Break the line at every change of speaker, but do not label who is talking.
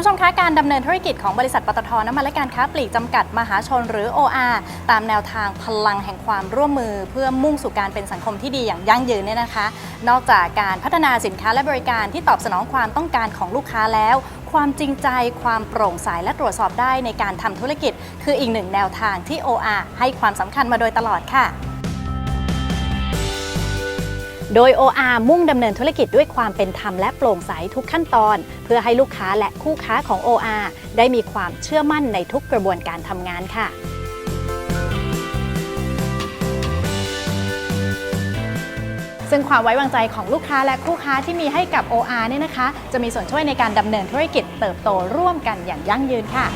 ผู้ชมคะการดำเนินธุรกิจของบริษัทปตทน้ำมันและการค้าปลีกจำกัดมหาชนหรือ OR ตามแนวทางพลังแห่งความร่วมมือ เพื่อมุ่งสู่การเป็นสังคมที่ดีอย่างยั่งยืนเนี่ยนะคะ นอกจากการพัฒนาสินค้าและบริการที่ตอบสนองความต้องการของลูกค้าแล้ว ความจริงใจ ความโปร่งใสและตรวจสอบได้ในการทำธุรกิจ คืออีกหนึ่งแนวทางที่ OR ให้ความสำคัญมาโดยตลอดค่ะ โดย OR มุ่งดำเนินธุรกิจด้วยความเป็นธรรมและโปร่งใสทุกขั้นตอน เพื่อให้ลูกค้าและคู่ค้าของ OR ได้มีความเชื่อมั่นในทุกกระบวนการทำงานค่ะซึ่งความไว้วางใจของลูกค้าและคู่ค้าที่มีให้กับ OR เนี่ยนะคะ จะมีส่วนช่วยในการดำเนินธุรกิจเติบโตร่วมกันอย่างยั่งยืนค่ะ